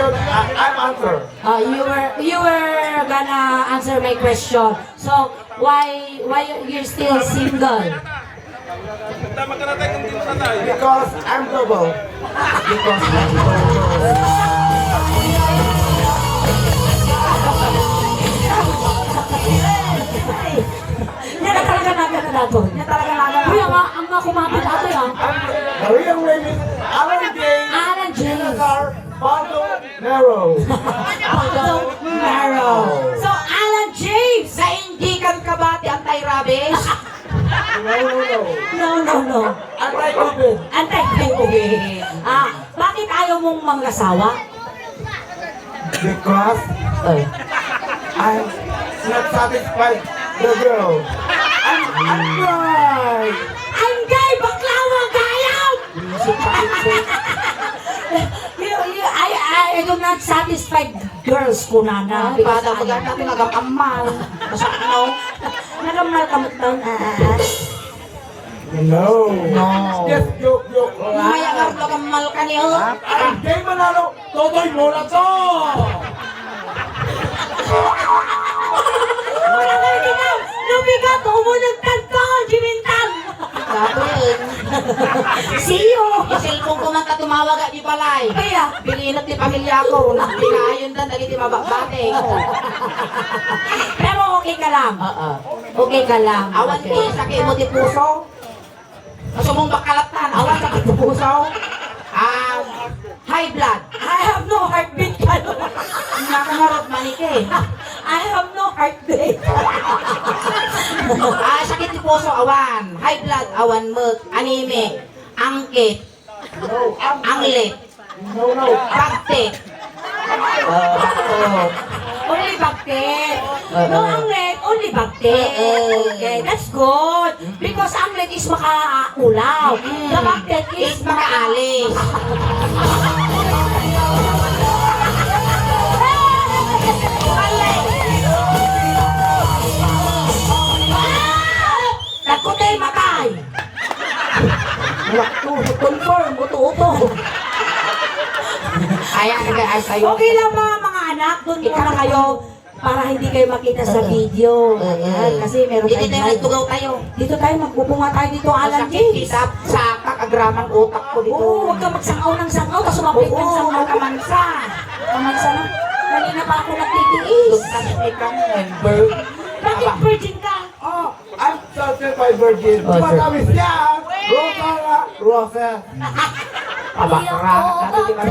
question, I, I'm answer. Uh, you were you were gonna answer my question. So why why you're still single? Because I'm double. Because I'm double. Yan ang talaga namin na dato. Yan talaga namin. Nga, ang mga kumapit ato yan. The real name is Alan James. Alan James. Baldo Narrow. Aldo Maro. So, Alan James! Naindikan ka ba ti anti-rabies? No, no, no. No, no, no. Anti-COVID. Antay-COVID. Ah, bakit ayaw mong mangasawa? Because Ay. I'm not satisfied the girl. I'm, I'm right. Ang gay! Baklawa! Gayam! you, you, I, I, do not satisfied girls ko na na. Ay, bata mo ganda ti nagamamal. Masakno. Nagamal ka mo taon, ah. No. No. Just joke, joke. Maya nga nagamal ka niyo. I'm Jay Manalo. Totoy mo na to. Wala kayo dito! Lumigat! Umunang kanto! Jimintan! Gagawin. See you! Isilpong ko man ka tumawag at di balay. Kaya, Pilinat ti pamilya ko. Pinayon dan dagi ti mababate ko. pero okay ka lang. Oo. Okay ka lang. Awan ti sakit mo ti puso. Gusto mong bakalatan. Awan sakit ti puso. Ah, high blood. I have no heartbeat ka Nakamarot manike. I have no heartbeat. Ah, sakit ti puso awan. High blood awan mo. Anemic. Angkit. No, Anglit. No, no. Bagtit. Uh, baktot. Only bakit? No anglet, only bakit. Okay, that's good. Because anglet is makaulaw. The bakit is Is makaalis. Wakto, confirm, uto-uto. Ayan, nag-aay tayo. Okay lang mga mga anak, doon muna kayo para hindi kayo makita sa video. Ayan, kasi meron Hindi tayo tayong nagtugaw tayo. Dito tayo, magpupunga tayo dito, Alan Sakit James. sa sa kakagraman utak ko dito. Oo, huwag ka magsangaw ng sangaw, tapos sumapit ng Oo, sangaw ka man. kamansa. Kamansa na. Kanina pa ako nagtitiis. Kasi kang member. Bakit virgin ka? Oh, I'm certified virgin. Oh, sir. Yan. Rosa nga. Rosa. Abakra. Ano di ba?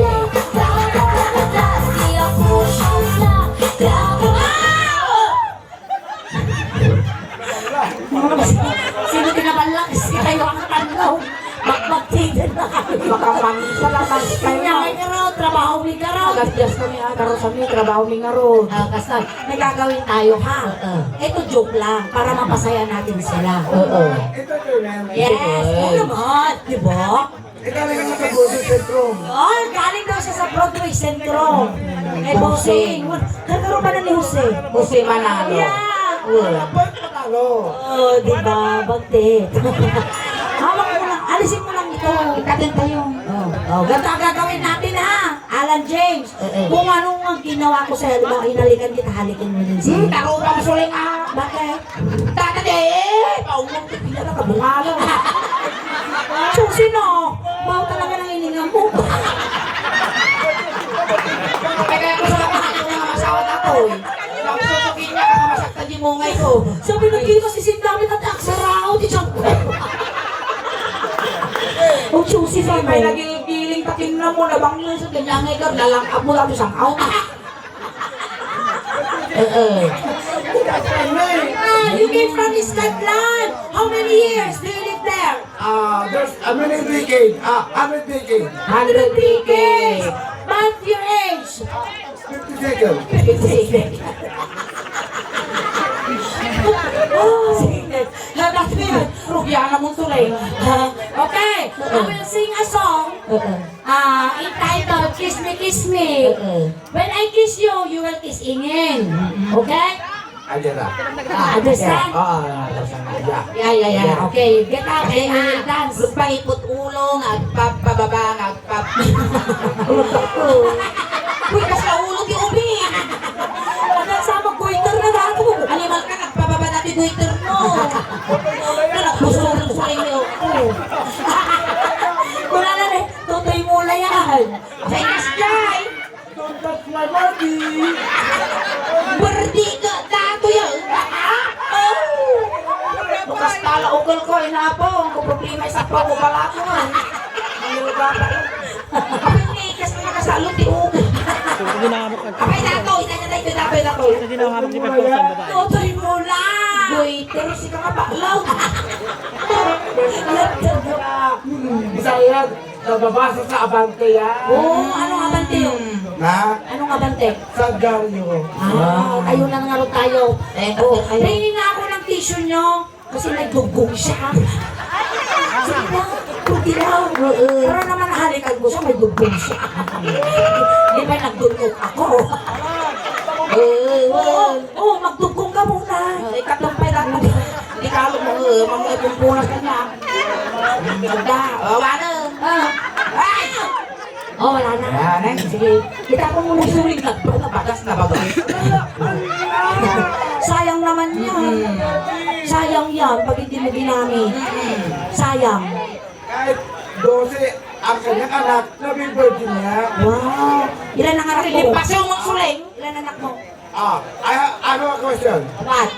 Sino tinabalak? Sino tayo ang tanlaw? Magmagtigan na kami. Makamansa lang. Kanya ngay ka raw, trabaho mi ka raw. Agas-gas kami ah, karo sa mi trabaho mi nga ron. Ah, kasi nagagawin tayo ha. Ito joke lang, para mapasaya natin sila. Oo. Ito yun, man. Yes, oo naman, di ba? Ito na yung nakabusin syndrome. Oh, galing daw siya sa Broadway Centro. Eh, bossing. Nagkaroon ba na ni Jose? Jose Manalo. Yeah. Wala. Ba't patalo? Oh, di ba? Bagtit. Mo alisin mo lang ito. Ikatin tayo. Oh, oh, ganito ang gagawin natin ha, Alan James. Kung anong ang ginawa ko sa'yo, di ba, hinalikan kita, halikin mo din Hmm, siya. taro ka masuling ah. Bakit? Tata de. Paumong pila na kabungalo. So, sino? Baw talaga ng hininga mo. Kaya ko sa ng mga masawa na to. eh. Sa sabihin niya masaktan di mo ngay ko. Sabi at Aksarao, di siya. Oh, choosy sa May mo. nagigiling takin na mo na bang yun sa kanya ngay ka. Nalangkap mo lang isang out. Ah, you came from Scotland. How many years do you live there? Ah, there's a many decade. Ah, hundred decade. 100 decades. But your age? Fifty seconds. Oh, sige. Labat mo yun. Rugyana mong tulay. Okay, I will sing a song uh, entitled Kiss Me, Kiss Me. When I kiss you, you will kiss Ingin. Okay? Ayan na. Uh, understand? Ah, understand na. Yeah. Yeah, yeah. Okay, get out and will dance. Paipot ulo, nagpapababa, nagpap... ka dato yan. Oh. Bukas tala ukol ko, inapong. Kung problema isa pa ko pala ko. Ang bata. Kapag nikas na nakasalot, di ukol. Kapay dato, ina niya tayo, kapay dato. Tutoy mula. Boy, pero si kakabalaw. Bisaya, nababasa sa abante yan. Oo, anong abante yun? Na, Anong abante? sa garyo. Ah, tayo na nga rin tayo. Eh, Oh, tayo. Tingin nga ako ng tissue nyo. Kasi nagdugong siya. Sige na, kunti lang. Pero naman halikan ko siya, may dugong siya. Di ba nagdugong ako? Eh, Oo, oh, magdugong ka muna. Eh, katumpay lang. Di ka mo, eh, mamaya pumpunas ka niya. Ganda. Oh, wala. Ah, Ay! Oh, wala na. Yan, eh. Sige, kita ko muna suling na. Bagas na bagas. Sayang naman yan. Sayang yan pag hindi mo ginamit. Sayang. Kahit 12 ang kanyang anak, nabing virgin niya. Wow. Ilan ang anak mo? Limpasyon mong suling. Ilan anak mo? Ah, I, I have a question. Apat.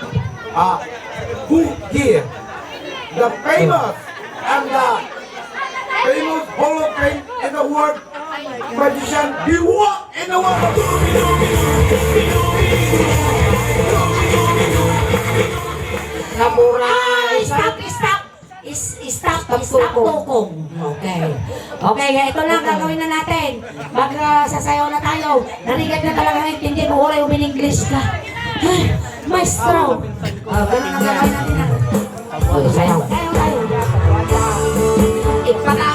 Ah, who here, the famous and the famous Hall of Fame in the world magician, the world. Naburay. Stop, stop. Is, stop, Stop tukong. Okay. Okay, ito lang gagawin na natin. Mag uh, na tayo. Narigat na talaga intindi mo. Wala yung English ka. Ay, Maestro. Uh, ganun ang gagawin natin. ah. Oh, sayaw. Sayaw tayo. Ipanamon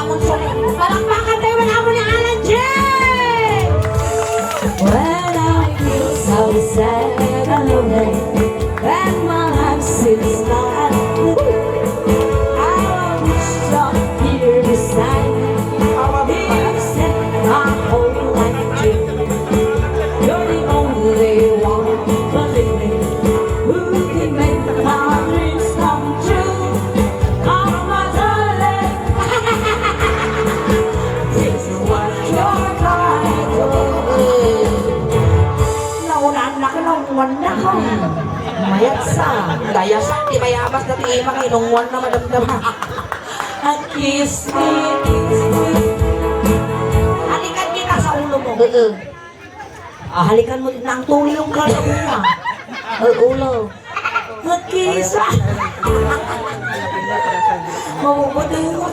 sad and mayabas na tingin mga inungwan na madamdama. At kiss me, kiss me. Halikan kita sa ulo mo. Oo. Ah, halikan mo din ng tulong ka sa una. Ang ulo. At kiss. Mabubuti yung.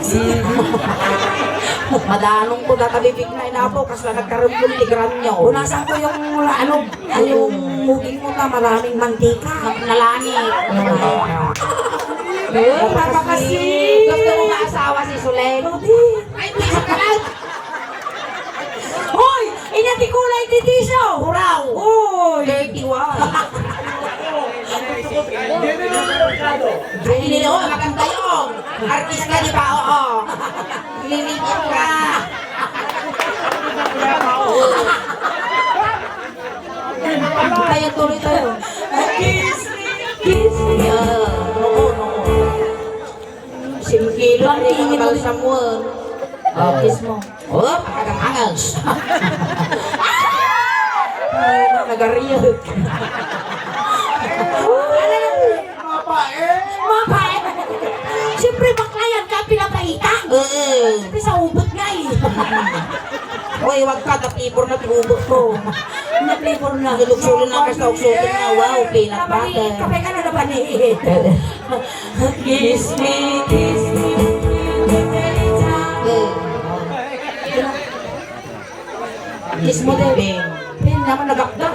Madanong ko natabibig na inapo kasi nagkaroon yung tigran niyo. Punasan ko yung ano, yung muging mo na maraming mantika. Nalani. Papa kasi. Gusto mo maasawa si Sulen? Ay, bisa ka lang. Hoy! Inati kulay titisyo! Uraw. Hoy! Dirty. Ay, hindi mo, maganda yun. Artista di ba? Oo. Ka. Tayo tuloy tayo. Kiss me, kiss me. Yeah. Oo, oo. Simkilo rin ang kapal sa muwan. Oh, kiss mo. Oh, pakagang angas. Ay, nagariyag. Papa, eh. Mapa eh. Siyempre ka pinapaitan. Oo. Siyempre sa ubot nga eh. Uy, wag ka, natibor na tubot ko. Na-flavor na. Naluksulin na kasi uksulin na. Wow, peanut butter. Kapay ka na napaniit. Kiss me, kiss me. Eh, Kiss mo. Bing. Pin naman nagakdak.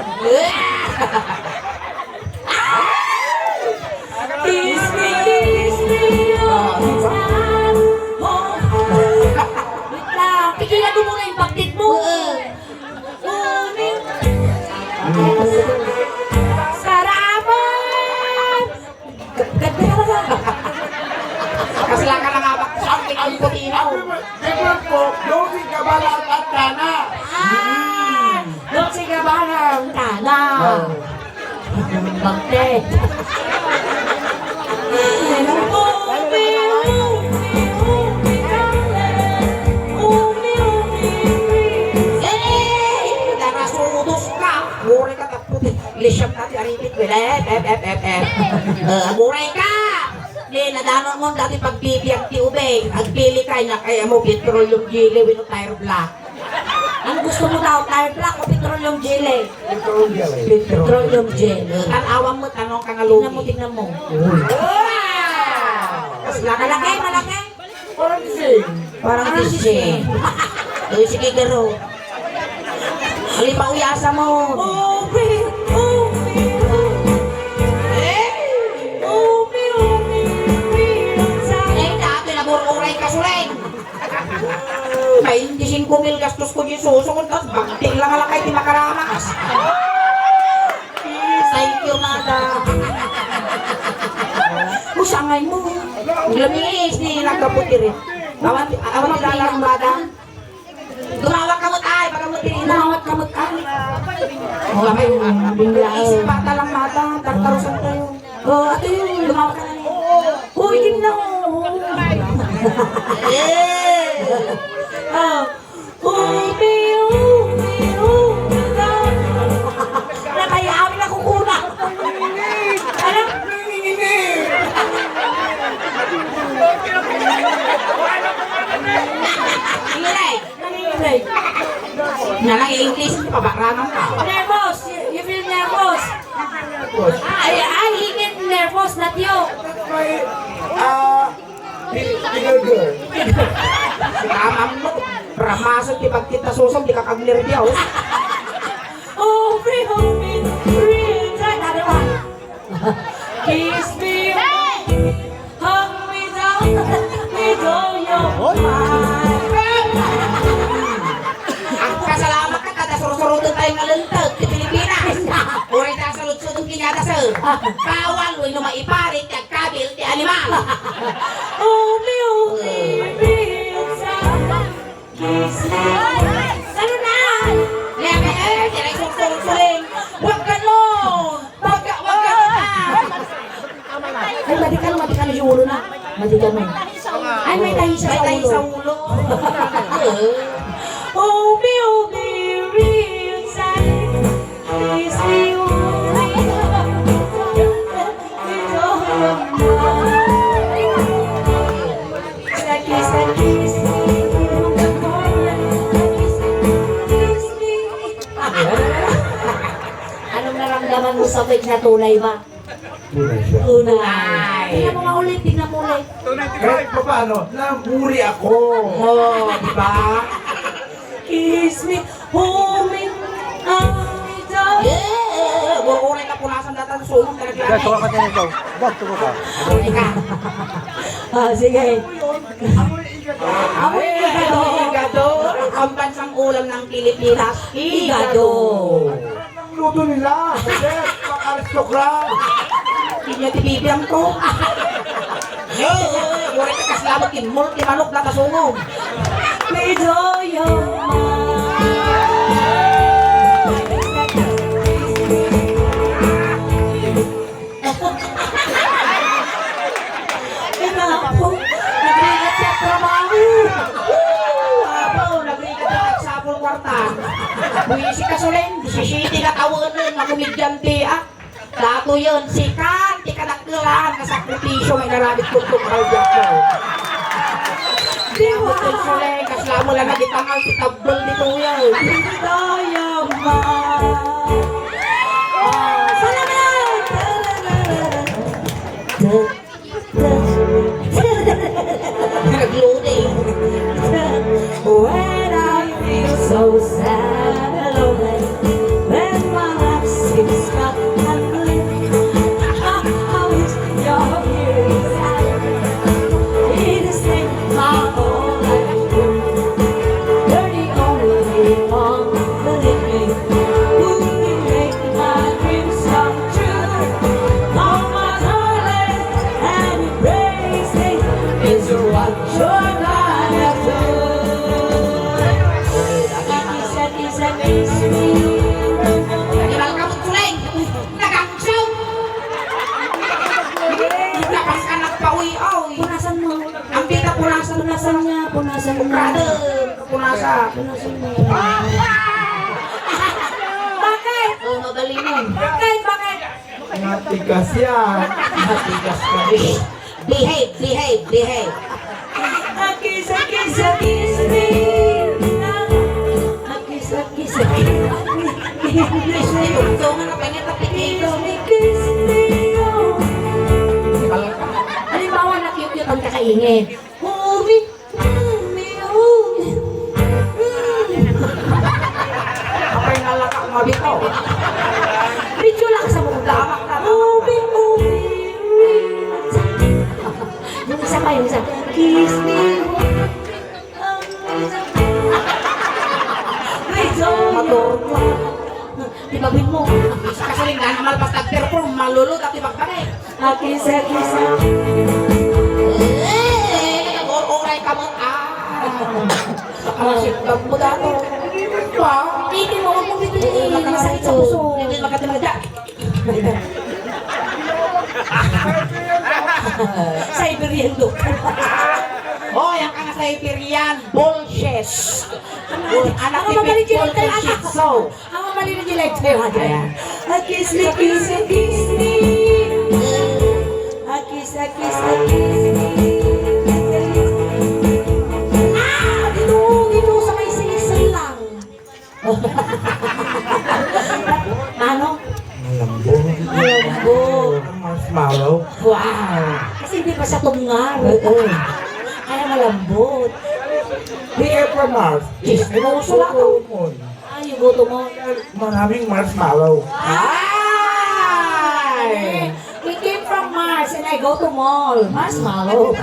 ang ang different po, Dolce Gabbana at Tana. Ah, Dolce Gabbana ang Tana. Ah, Bakit? Eh, Muray ka, tapos. Eh, Lisyon eh, ka, aripit, wala, F, F, F, F. Muray ka! Nadanon mo dati pagpipiyang ti ubay. Agpili ka na kaya mo petroleum jelly with tire black. Ang gusto mo daw, tire black o petroleum jelly? Petrol jelly. Petroleum jelly. Tanawan mo, tanong ka nga lugi. Tingnan mo, tingnan mo. Malaki, malaki. Parang sing. Parang kising. Uy, sige, garo. Hali pa uyasa mo. Eh, ko yung susukot, tapos bagting lang ala kay timakaramas. Thank you, mada. Usangay mo. Lamis ni nagkaputi rin. Awan, awan nilalang mada. Gumawak ka mo tayo, baka mo tinina. Gumawak ka mo tayo. Wala kayo, bingla. Isip bata lang mata, tartarusan tayo. Oh, ato yun, gumawak ka na rin. Uy, tingnan mo. Ah, English, pabakrangan ka. Nervous! You feel nervous? I, I get nervous, not you. My, ah, bigger girl. Tamam mo, pramasok di pag kita susong, di ka bawal, uy no maiparit, kag kabil, di animal. Oh, me, oh, me, free, na tulay ba? Tunay siya. Tunay. Tingnan mo nga ulit, tingnan mo ulit. Kahit pa paano, namuri ako. Oh, di ba? Kiss me, hold me, hold me down. Eh, bururay ka punasan datan sa sulong ka Guys, tuwa ka din ito. Bob, tuwa ka. Bururay ka. Ah, sige. Amoy igado. Igado. Ang bansang ulam ng Pilipinas. Igado. Ang luto nila. Kasi, pang-aristocrat. Hindi niya tibibiyang to. Eh, bururay ka kaslamat kimol, kimanok na kasungog. Me do your Ina po, nagrigat siya trabaho. Woo! Apo, nagrigat siya sa apol kwarta. Buwisi ka sulen, sisiti ka tawanan, na kumidyante ah. Dato yun, sikat, di ka nagkilaan, kasakripisyo, may narabit tutok kalyak mo. Di ba? Ito sulen, kasla mo lang nagitangal, si tablol dito yan. Nagloading. When I feel so sad Punasan punasan niya. Brother, punasa. Punasan mo. Bakit? Uno, Matigas yan. Matigas ka. Behave, behave, behave. Ito nga napingit na. Palaka. Halimbawa na cute-cute ang kakaingin. Humi, humi, humi. Apay nalaka mabitaw. Medyo lang sa mukha. Lamak na. Humi, humi, humi. Yung isa yung isa. Kiss akis, Eh, nag-oray ka mo. Ah. Nakalasip lang mo dato. Pa. Hindi mo ako bibili. Masakit sa puso. Hindi magkatilag dyan. Siberian look. Oh, yan ka nga sa Iberian. Bullshit. Anak ni Pitbull yung anak. Tzu. Ako mali na nila ito. Ayan. Akis me, kiss me, kiss me. Ano? Malambot. Malambot. Marshmallow. Wow! Hindi pa siya tungar. Kaya malambot. Di ever Mars. Inuuso ko mo. Ah, yung buto mo. Maraming marshmallow. Ay! We came from Mars and I go to mall. Marshmallow.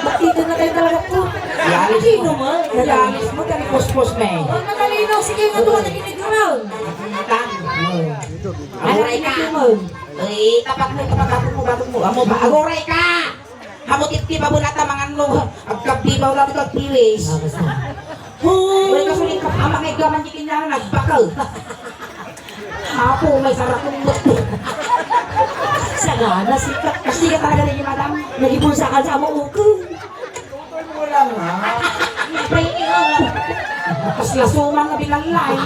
Ba't dito na tayo talaga po? Yalis Sino mo. mo? Yalis mo, kani puspos me. Huwag na talino. Sige, nga tuwa na kinig round. Tan. Agoray ka. Eh, tapak mo, tapak batok mo, batok mo. Amo ba? Agoray ka! Hamutit ti pa muna ta mga ano. Agkabibaw lang ito, piwis. Wala ka sulit ka, ama kay gaman di kinyaran, nagbakal. Hapo, may sarap ng buto. Sagana si Kak. Kasi ka talaga yung madam. Nagipulsa ka sa mo uko. Wala nga. May ilang. Tapos lasuman na bilalay.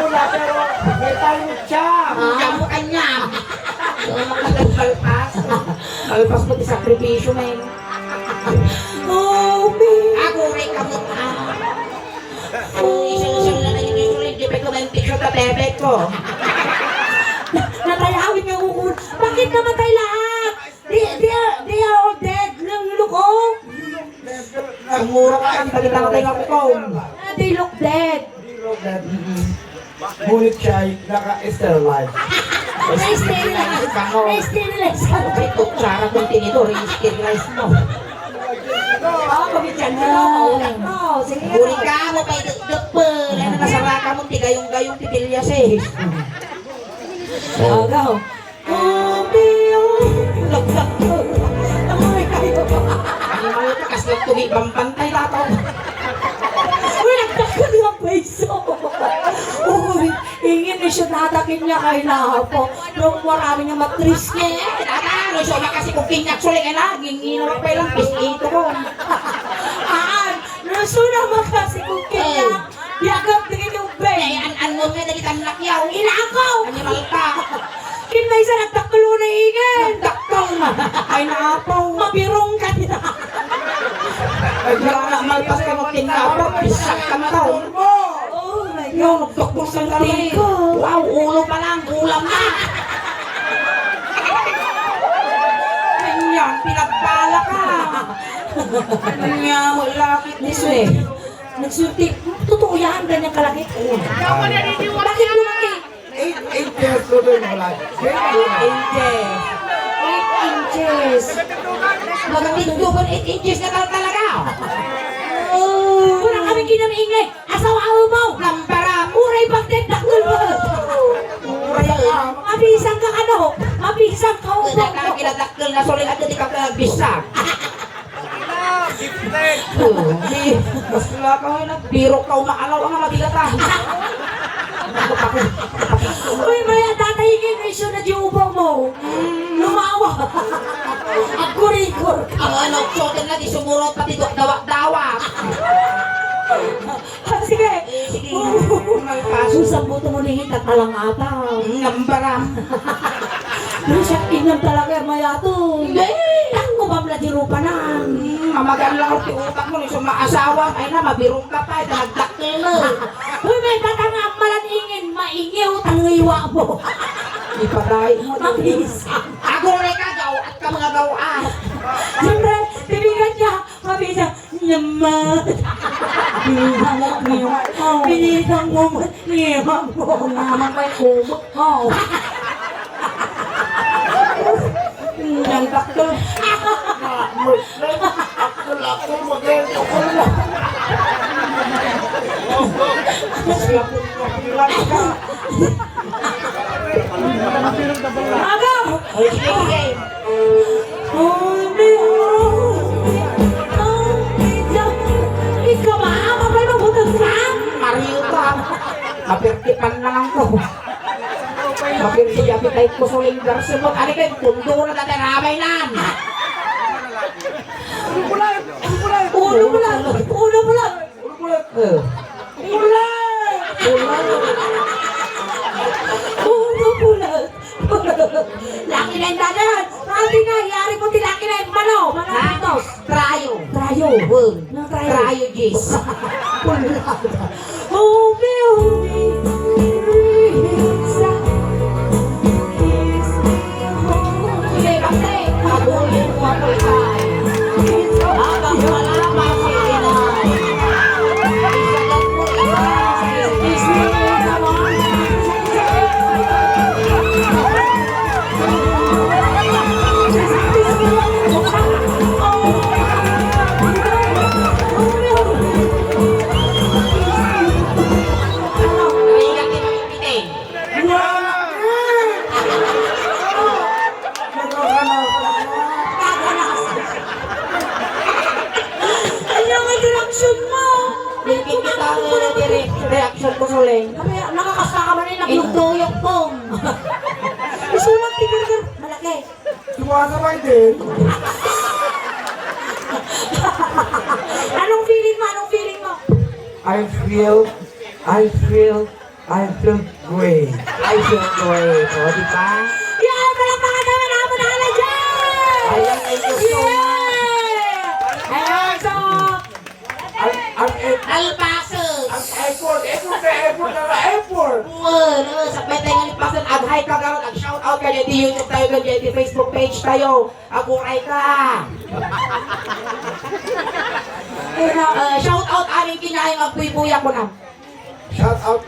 Wala pero may tayo siya. Kamu kanya. Kalpas. Kalpas mo ti sakripisyo men. Oh, babe. Ako rin kamot ah. Isang-isang na naging isulit, di pa ko may picture ka tebet ko. Uko. Bakit namatay lahat? They, they, are, they are all dead. Nang look, oh. Ang mura ka ang balita ko tayo ako ko. Ah, They look dead. Ngunit siya ay naka-sterilize. Na-sterilize. Na-sterilize. May kutsara kong tinidor, i-sterilize mo. Oo, kabityan mo. Oo, sige. Uri ka mo pa idagdagpel. Ano nasara ka mo, tigayong-gayong titilyas eh. Oh, go. Oh, tugi, bampantay tataw. Uy, ng peso. Uy, ingin na siya natakin niya kay Lapo. Nung marami niya matris niya. Ano siya makasi kung kinyak sulit ka laging inawak pa ilang piskito ko. Aan, naso naman kasi kung kanya. Yagap tingin yung Eh, bay. an-an mo nga dagit ang lakyaw. Inakaw! Animal ka. Nagtakulo na ingin. Daktaw na. Ay naapaw. Mabirong ka nila. Wala na malpas ka mo tinapot. Pisak ka na raw. Oh my Yo, nagdoktor sa galing. Wow, ulo pa lang. Ulam na. Ganyan, pinagbala ka. Ganyan, wala kit This way. Nagsulti. Totoo yan, ganyan kalaki. Bakit lumaki? 8 inches to the wala. inches. 8 inches. Magandang 8 inches na tal- talaga. Oh. Kurang kami kinamingay. Asawa mo. Lampara. Uray bagdek dakul mo. Mabisang ka ano? Mabisang ka Kaya ubo. ka kinadakkel na sulit at di ka pinagbisak. Hindi. Mas wala ka nga nagbiro ka umaalaw ang mabigat ah. Uy, maya tatahingin na siya na di ubo mo. Lumawa. Agurikor ka. Ang ano, sotin na di sumurot pati dawak-dawak. Ah, Sige. Sige. Kaso. Susang buto mo ni hita talang ata. Nambaram. Ano siya inam talaga maya to. Hindi. Ang kubam na dirupa na. Hmm, mamagan lang ang utak mo. Yung maasawa, ay na, mabirong ka pa. Nagdakil na. Uy, may bata nga malan ingin, maingiw, tangiwa mo. Ipatay mo. Mabis. Ako rin ka daw at ka mga gawaan. Siyempre, tinigan niya, mabis niya, naman. Pinitang mo, niwa mo. Pinitang mo, niwa mo. Naman pa yung kumot mo. Nagdakil. Ako magaling ako na. Agaw! Ay, sige, sige. Oh, Ikaw ba? Mabay mabutang ka? Mario ka. Mapirtipan na lang ko. Mapirti yapi tayo ko sa linggar simot. Ano kayo, pundo na tataramay nan. Ulo mo lang! Ulo mo lang! Trayo. Trayo! Bun. Nang trayo! Trayo, Kaya nakakasta ka man rin naglugto. Ituyok kong. Isulat tigil Malaki. Sumasabay din. Anong feeling mo? Anong feeling mo? I feel, I feel, I feel great. I feel great. O, di ba? Yan! Palakpakan naman naman na ala dyan! Ayan, thank you so much. Yeah! Ayan, so... Ang, ang, ang, Alpaso. Effort, na effort na effort. Bueno, sa pwede nga lipasan, ag-hi ka gawin, ag-shout out ka di YouTube tayo, dyan di Facebook page tayo. Aguray ka. Uh, shout out aming kinain, magpuy-puya ko na. Shout out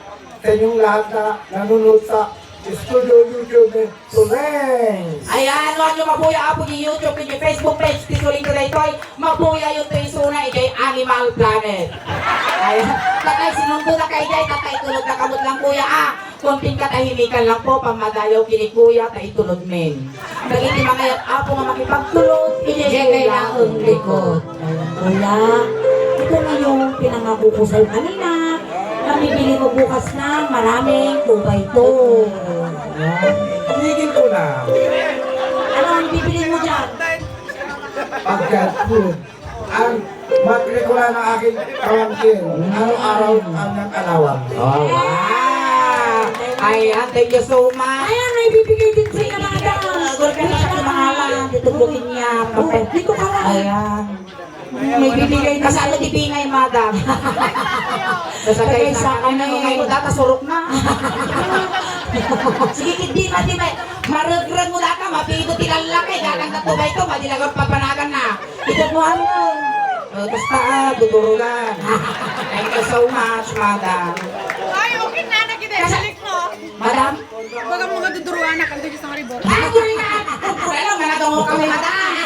sa inyong lahat na nanonood sa studio YouTube ni Tuleng. Ayan, wag nyo mabuya ako di YouTube, di Facebook page, di suling ko dito, mabuya yung tuwi suna, ikay Animal Planet. Ayan, tatay sinundo na kay Jay, tatay tulog na kamot lang kuya ah. Kunting katahimikan lang po, pamadayaw kini kuya, tay tulog men. Nagiti mga yat apo nga makipagtulog, inigay na ang likod. Kuya, ito na yung pinangako ko sa'yo kanina. Namibili mo bukas na maraming tubay to. Ayan. Tigil ko na. Ano ang bibili mo dyan? Pagkat food. Ang matrikula ng aking pamangkin. Araw-araw ang nag-alawang. Oh, wow! Ayan, thank you so much. Ayan, may bibigay din sa'yo ng mga daan. Gol ka na sa pangalan, tutubukin niya. Kapag Dito ka lang. Ayan. May bibigay na sa di bingay, madam. Sasagay sa kami. Ngayon data, surok na. Sige, hindi ba, di ba? Marugrag mo data, mapigo tilalaki. Galang na tubay to, madilagang papanagan na. Ito mo ano. Uh, basta, ah, dudurugan. Thank you so much, madam. Ay, okay na, nakidesalik no. Madam? Baga mga duduruan na kanto sa maribor. Ay, tuloy na! Pero managawa kami madam.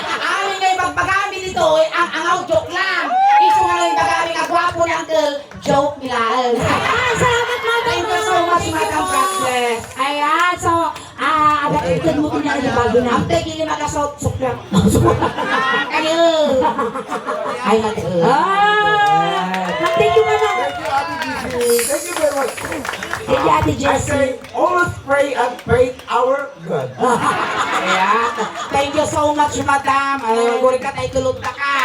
Pagpagamit nito, eh, ang angaw joke lang. Iso nga lang yung paggamit ang gwapo ng girl, joke nila. Ah, salamat mga Thank you so much, Madam bless. Ayan, so, ah, adapted mo ko na yung bago na. Ang tegi lima ka sok sukra. Kayo. Ay, mati. Ah, thank you, ano. Thank you, Gigi. Thank you very much. Thank you, Ate I Jessie. say, always pray and pray our God. Ayan. Thank you so much, madam. Ay, guri ka tayo tulog ka ka.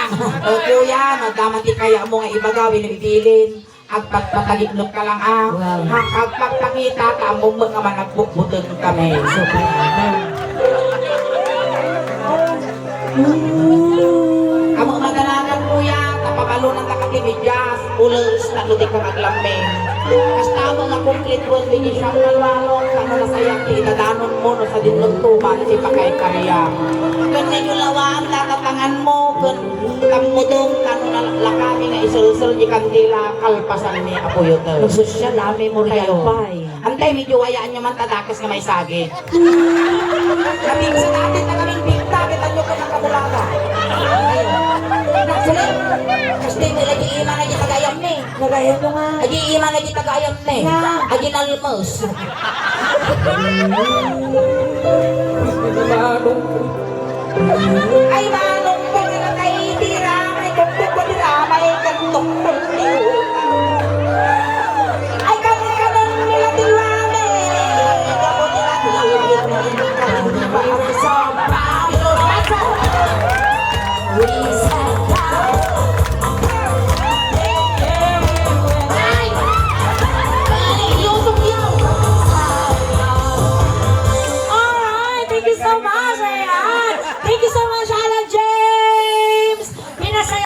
O, kuya, madam, di kaya mo nga iba gawin, ibilin. Agpagpataliklog ka lang ah. Wow. Agpagpakita ka, among mga managbukbutong kami. So, madalagan kuya, kapabalo ng takakimidyas, ulos na ludik ka maglambing. Kasta mo nga complete ron, hindi siya kalwalo, kano na sayang itadanon mo no sa dinlong tuman, si pakay kariya. Kung ninyo lawaan, tatatangan mo, kung kamudong, kano na lakami nga isulsul di kandila, kalpasan ni Apo Yotel. Social na memorial pa eh. Antay, medyo wayaan nyo man tadakas nga may sagi. ima na di tagayam ni. Nga. Agi nalmos. Ay manong ko na kay tira, may tuktok ko tira, may kantok